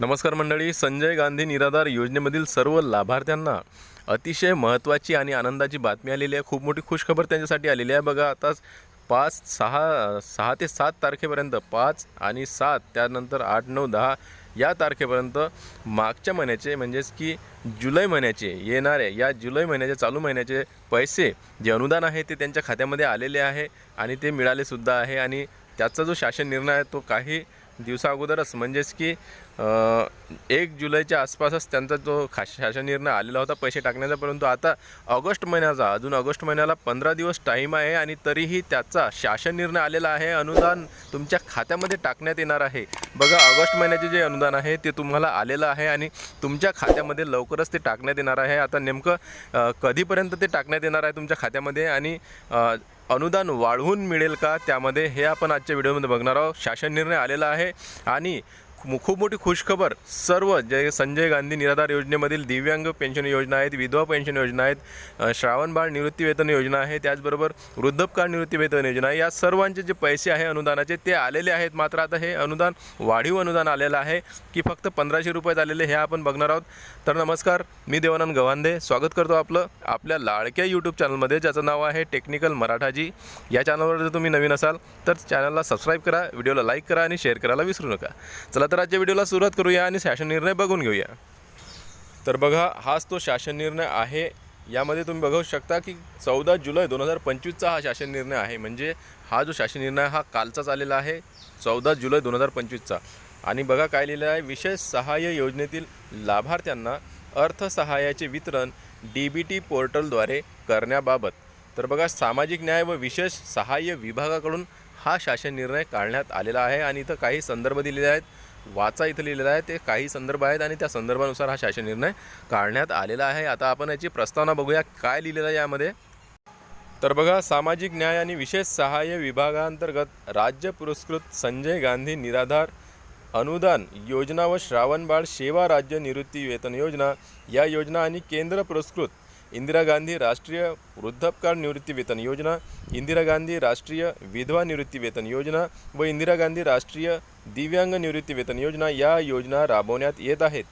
नमस्कार मंडळी संजय गांधी निराधार योजनेमधील सर्व लाभार्थ्यांना अतिशय महत्त्वाची आणि आनंदाची बातमी आलेली आहे. खूप मोठी खुशखबर त्यांच्यासाठी आलेली आहे. बघा आताच पाच सहा सहा ते सात तारखेपर्यंत पाच आणि सात त्यानंतर आठ नऊ दहा या तारखेपर्यंत मागच्या महिन्याचे म्हणजेच की जुलै महिन्याचे येणारे या जुलै महिन्याचे चालू महिन्याचे पैसे जे अनुदान आहे ते त्यांच्या खात्यामध्ये आलेले आहे आणि ते मिळालेसुद्धा आहे. आणि त्याचा जो शासन निर्णय आहे तो काही दिवसाअगोदरच म्हणजेच की एक जुलैच्या आसपासच त्यांचा जो खा शासन निर्णय आलेला होता पैसे टाकण्याचा. परंतु आता ऑगस्ट महिन्याचा अजून ऑगस्ट महिन्याला पंधरा दिवस टाईम आहे आणि तरीही त्याचा शासन निर्णय आलेला आहे. अनुदान तुमच्या खात्यामध्ये टाकण्यात येणार आहे. बघा ऑगस्ट महिन्याचे जे अनुदान आहे ते तुम्हाला आलेलं आहे आणि तुमच्या खात्यामध्ये लवकरच ते टाकण्यात येणार आहे. आता नेमकं कधीपर्यंत ते टाकण्यात येणार आहे तुमच्या खात्यामध्ये आणि अनुदान वाढवून मिळेल का? त्यामध्ये हे आपण आजच्या व्हिडिओमध्ये बघणार आहोत. शासन निर्णय आलेला आहे आणि खूप मोठी खुशखबर. सर्व जे संजय गांधी निराधार योजनेमधील दिव्यांग पेन्शन योजना आहेत विधवा पेन्शन योजना आहेत श्रावणबाळ श्रावण बाळ निवृत्ती वेतन योजना आहे त्याचबरोबर वृद्धपकाळ निवृत्ती वेतन योजना आहे. या सर्वांचे जे पैसे आहे अनुदानाचे ते आलेले आहेत. मात्र आता हे अनुदान वाढीव अनुदान आलेलं आहे की फक्त पंधराशे रुपयात आलेले हे आपण बघणार आहोत. तर नमस्कार मी देवानंद गव्हांदे. स्वागत करतो आपलं आपल्या लाडक्या यूट्यूब चॅनलमध्ये ज्याचं नाव आहे टेक्निकल मराठाजी. या चॅनलवर जर तुम्ही नवीन असाल तर चॅनलला सबस्क्राईब करा व्हिडिओला लाईक करा आणि शेअर करायला विसरू नका. चला तर आजच्या व्हिडिओला सुरुवात करूया आणि शासन निर्णय बघून घेऊया. तर बघा हाच तो शासन निर्णय आहे. यामध्ये तुम्ही बघू शकता की चौदा जुलै दोन हजार पंचवीसचा हा शासन निर्णय आहे. म्हणजे हा जो शासन निर्णय हा कालचाच आलेला आहे चौदा जुलै दोन हजार पंचवीसचा. आणि बघा काय लिहिलं आहे विशेष सहाय्य योजनेतील लाभार्थ्यांना अर्थसहाय्याचे वितरण डी बी टी पोर्टलद्वारे करण्याबाबत. तर बघा सामाजिक न्याय व विशेष सहाय्य विभागाकडून हा शासन निर्णय काढण्यात आलेला आहे. आणि इथं काही संदर्भ दिलेले आहेत. वाचा इथं लिहिलेलं आहे. ते काही संदर्भ आहेत आणि त्या संदर्भानुसार हा शासन निर्णय काढण्यात आलेला आहे. आता आपण याची प्रस्तावना बघूया. काय लिहिलेलं आहे यामध्ये? तर बघा सामाजिक न्याय आणि विशेष सहाय्य विभागांतर्गत राज्य पुरस्कृत संजय गांधी निराधार अनुदान योजना व श्रावणबाळ सेवा राज्य निवृत्ती वेतन योजना या योजना आणि केंद्र पुरस्कृत इंदिरा गांधी राष्ट्रीय वृद्धापकाळ निवृत्ती वेतन योजना इंदिरा गांधी राष्ट्रीय विधवा निवृत्ती वेतन योजना व इंदिरा गांधी राष्ट्रीय दिव्यांग निवृत्ती वेतन योजना या योजना राबवण्यात येत आहेत.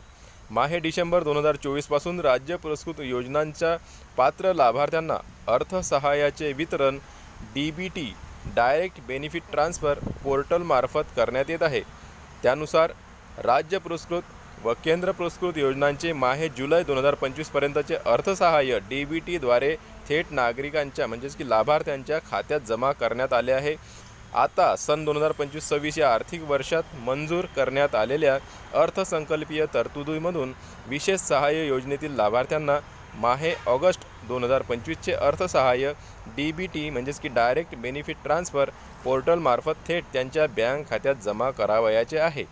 माहे डिसेंबर दोन हजार चोवीसपासून राज्य पुरस्कृत योजनांच्या पात्र लाभार्थ्यांना अर्थसहाय्याचे वितरण D B T direct benefit transfer पोर्टलमार्फत करण्यात येत आहे. त्यानुसार राज्य पुरस्कृत व केंद्र पुरस्कृत योजनांचे माहे जुलै दोन हजार पंचवीसपर्यंतचे अर्थसहाय्य डी बी टीद्वारे थेट नागरिकांच्या म्हणजेच की लाभार्थ्यांच्या खात्यात जमा करण्यात आले आहे. आता सन दोन हजार पंचवीस सव्वीस या आर्थिक वर्षात मंजूर करण्यात आलेल्या अर्थसंकल्पीय तरतुदीमधून विशेष सहाय्य योजनेतील लाभार्थ्यांना माहे ऑगस्ट दोन हजार पंचवीसचे अर्थसहाय्य डी बी टी म्हणजेच की डायरेक्ट बेनिफिट ट्रान्स्फर पोर्टलमार्फत थेट त्यांच्या बँक खात्यात जमा करावयाचे आहे.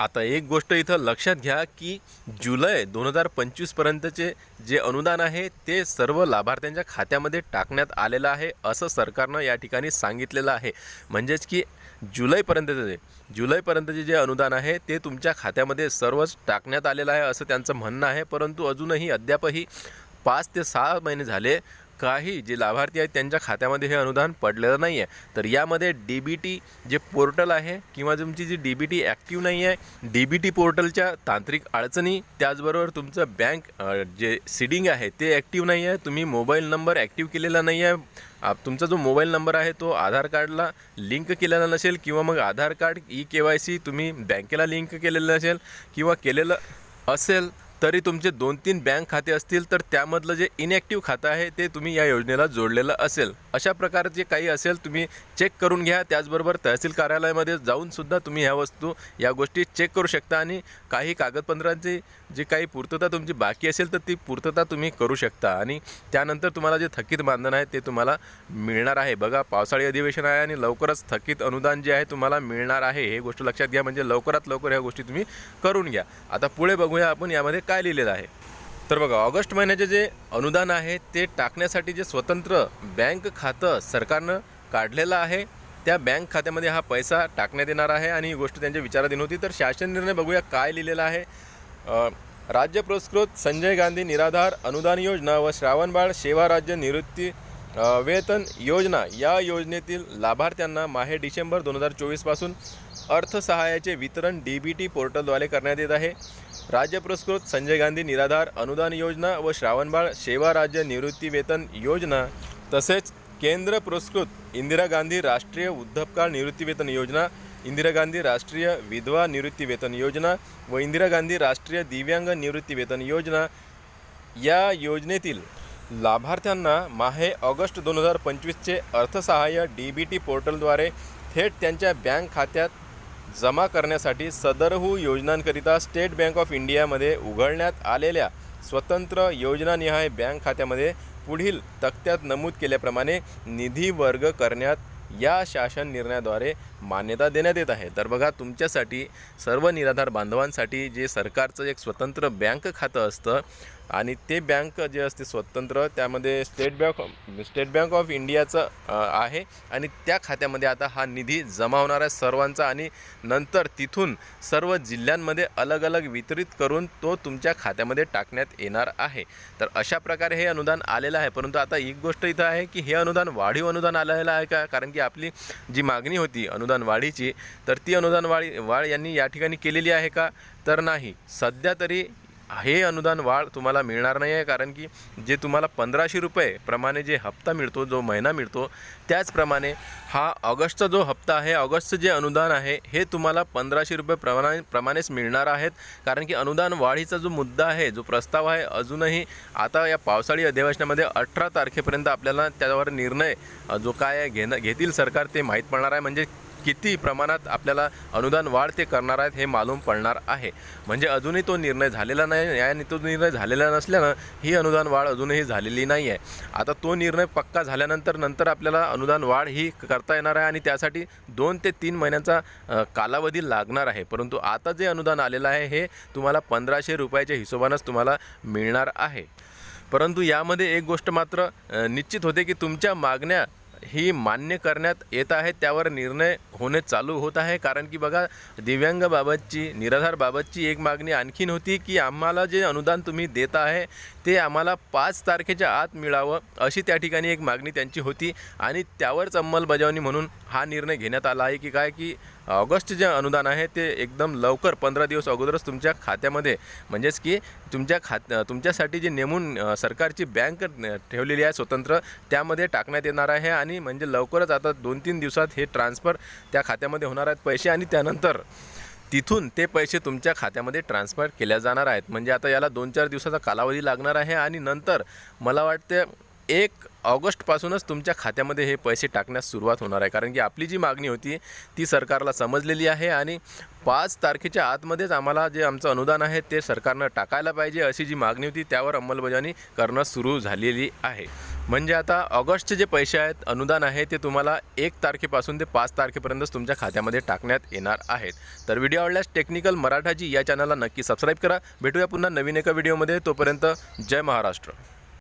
आता एक गोष्ट इथं लक्षात घ्या की जुलै दोन हजार पंचवीसपर्यंतचे जे अनुदान आहे ते सर्व लाभार्थ्यांच्या खात्यामध्ये टाकण्यात आलेलं आहे असं सरकारनं या ठिकाणी सांगितलेलं आहे. म्हणजेच की जुलैपर्यंतचे जुलैपर्यंतचे जे अनुदान आहे ते तुमच्या खात्यामध्ये सर्वच टाकण्यात आलेलं आहे असं त्यांचं म्हणणं आहे. परंतु अजूनही अद्यापही पाच ते सहा महिने झाले काही जे लाभार्थी आहेत त्यांच्या खात्यामध्ये हे अनुदान पडलेलं नाही आहे तर यामध्ये डी बी टी जे पोर्टल आहे किंवा तुमची जी डी बी टी ॲक्टिव्ह नाही आहे डी बी टी पोर्टलच्या तांत्रिक अडचणी त्याचबरोबर तुमचं बँक जे सिडिंग आहे ते ॲक्टिव्ह नाही आहे तुम्ही मोबाईल नंबर ॲक्टिव्ह केलेला नाही आहे तुमचा जो मोबाईल नंबर आहे तो आधार कार्डला लिंक केलेला नसेल किंवा मग Aadhaar card E K Y C तुम्ही बँकेला लिंक केलेलं नसेल किंवा केलेलं असेल तरी तुमचे दोन तीन बँक खाते असतील तर त्यामधलं जे इनॅक्टिव्ह खातं आहे ते तुम्ही या योजनेला जोडलेलं असेल. अशा प्रकारचे काही असेल तुम्ही चेक करून घ्या. त्याचबरोबर तहसील कार्यालयामध्ये जाऊनसुद्धा तुम्ही ह्या वस्तू या गोष्टी चेक करू शकता आणि काही कागदपत्रांची जी काही पूर्तता तुमची बाकी असेल तर ती पूर्तता तुम्ही करू शकता आणि त्यानंतर तुम्हाला जे थकीत मानधन आहे ते तुम्हाला मिळणार आहे. बघा पावसाळी अधिवेशन आहे आणि लवकरच थकीत अनुदान जे आहे तुम्हाला मिळणार आहे. हे गोष्ट लक्षात घ्या. म्हणजे लवकरात लवकर ह्या गोष्टी तुम्ही करून घ्या. आता पुढे बघूया आपण यामध्ये काय लिहिलेलं आहे? तर बघा ऑगस्ट महिन्याचे जे अनुदान आहे ते टाकण्यासाठी जे स्वतंत्र बँक खातं सरकारनं काढलेलं आहे त्या बँक खात्यामध्ये हा पैसा टाकण्यात येणार आहे आणि ही गोष्ट त्यांच्या विचाराधीन होती. तर शासन निर्णय बघूया काय लिहिलेला आहे. राज्य पुरस्कृत संजय गांधी निराधार अनुदान योजना व श्रावणबाळ सेवा राज्य निवृत्ती वेतन योजना या योजनेतील लाभार्थ्यांना माहे डिसेंबर दोन हजार चोवीसपासून अर्थसहाय्याचे वितरण डी बी टी पोर्टलद्वारे करण्यात येत आहे. राज्य पुरस्कृत संजय गांधी निराधार अनुदान योजना व श्रावणबाळ सेवा राज्य निवृत्ती वेतन योजना तसेच केंद्र पुरस्कृत इंदिरा गांधी राष्ट्रीय वृद्धपकाळ निवृत्ती वेतन योजना इंदिरा गांधी राष्ट्रीय विधवा निवृत्ती वेतन योजना व इंदिरा गांधी राष्ट्रीय दिव्यांग निवृत्ती वेतन योजना या योजनेतील लाभार्थ्यांना माहे ऑगस्ट दोन हजार पंचवीसचे अर्थसहाय्य डी बी टी पोर्टलद्वारे थेट त्यांच्या बँक खात्यात जमा करण्यासाठी सदरहू योजनांकरिता स्टेट बँक ऑफ इंडियामध्ये उघडण्यात आलेल्या स्वतंत्र योजनानिहाय बँक खात्यामध्ये पुढील तक्त्यात नमूद केल्याप्रमाणे निधी वर्ग करण्यात या शासन निर्णयाद्वारे मान्यता देण्यात येत आहे. तर बघा तुमच्यासाठी सर्व निराधार बांधवांसाठी जे सरकारचं एक स्वतंत्र बँक खातं असतं आणि ते बँक जे असते स्वतंत्र त्यामध्ये State Bank State Bank of इंडियाचं आहे आणि त्या खात्यामध्ये आता हा निधी जमा होणार आहे सर्वांचा आणि नंतर तिथून सर्व जिल्ह्यांमध्ये अलग अलग वितरित करून तो तुमच्या खात्यामध्ये टाकण्यात येणार आहे. तर अशा प्रकारे हे अनुदान आलेलं आहे. परंतु आता एक गोष्ट इथं आहे की हे अनुदान वाढीव अनुदान आलेलं आहे का? कारण की आपली जी मागणी होती अनु अनुदान वाढीची. तर ती अनुदान वाढी वाढ यांनी या ठिकाणी केलेली आहे का? तर नाही. सध्या तरी हे अनुदान वाढ तुम्हाला मिळणार नाही आहे कारण की जे तुम्हाला पंधराशे रुपये प्रमाणे जे हप्ता मिळतो जो महिना मिळतो त्याचप्रमाणे हा ऑगस्टचा जो हप्ता आहे ऑगस्टचं जे अनुदान आहे हे तुम्हाला पंधराशे रुपये प्रमाणे प्रमाणेच मिळणार आहेत. कारण की अनुदान वाढीचा जो मुद्दा आहे जो प्रस्ताव आहे अजूनही आता या पावसाळी अधिवेशनामध्ये अठरा तारखेपर्यंत आपल्याला त्यावर निर्णय जो काय आहे घेणं घेतील सरकार ते माहीत पडणार आहे. म्हणजे किती प्रमाणात आपल्याला अनुदान वाढ ते करणार आहेत हे मालूम पडणार आहे. म्हणजे अजूनही तो निर्णय झालेला नाही आणि तो निर्णय झालेला नसल्यानं ही अनुदान वाढ अजूनही झालेली नाही आहे आता तो निर्णय पक्का झाल्यानंतर नंतर आपल्याला अनुदान वाढ ही करता येणार आहे आणि त्यासाठी दोन ते तीन महिन्यांचा कालावधी लागणार आहे. परंतु आता जे अनुदान आलेलं आहे हे तुम्हाला पंधराशे रुपयाच्या हिशोबानंच तुम्हाला मिळणार आहे. परंतु यामध्ये एक गोष्ट मात्र निश्चित होते की तुमच्या मागण्या ही मान्य करण्यात येत आहे त्यावर निर्णय होणे चालू होत आहे. कारण की बघा दिव्यांगबाबतची निराधारबाबतची एक मागणी आणखीन होती की आम्हाला जे अनुदान तुम्ही देत आहे ते आम्हाला पाच तारखेच्या आत मिळावं अशी त्या ठिकाणी एक मागणी त्यांची होती. आणि त्यावरच अंमलबजावणी म्हणून हा निर्णय घेण्यात आला आहे की काय की ऑगस्ट जे अनुदान आहे ते एकदम लवकर पंधरा दिवस अगोदरच तुमच्या खात्यामध्ये म्हणजेच की तुमच्या खात तुमच्यासाठी जी नेमून सरकारची बँक ठेवलेली आहे स्वतंत्र त्यामध्ये टाकण्यात येणार आहे आणि म्हणजे लवकरच आता दोन तीन दिवसात हे ट्रान्सफर त्या खात्यामध्ये होणार आहेत पैसे आणि त्यानंतर तिथून ते पैसे तुमच्या खात्यामध्ये ट्रान्सफर केल्या जाणार आहेत. म्हणजे आता याला दोन चार दिवसाचा कालावधी लागणार आहे आणि नंतर मला वाटते एक ऑगस्टपासूनच तुमच्या खात्यामध्ये हे पैसे टाकण्यास सुरुवात होणार आहे. कारण की आपली जी मागणी होती ती सरकारला समजलेली आहे आणि पाच तारखेच्या आतमध्येच आम्हाला जे आमचं अनुदान आहे ते सरकारनं टाकायला पाहिजे अशी जी मागणी होती त्यावर अंमलबजावणी करणं सुरू झालेली आहे. म्हणजे आता ऑगस्टचे जे पैसे आहेत अनुदान आहे ते तुम्हाला एक तारखेपासून ते पाच तारखेपर्यंतच तुमच्या खात्यामध्ये टाकण्यात येणार आहेत. तर व्हिडिओ आवडल्यास टेक्निकल मराठाजी या चॅनलला नक्की सबस्क्राईब करा. भेटूया पुन्हा नवीन एका व्हिडिओमध्ये. तोपर्यंत जय महाराष्ट्र.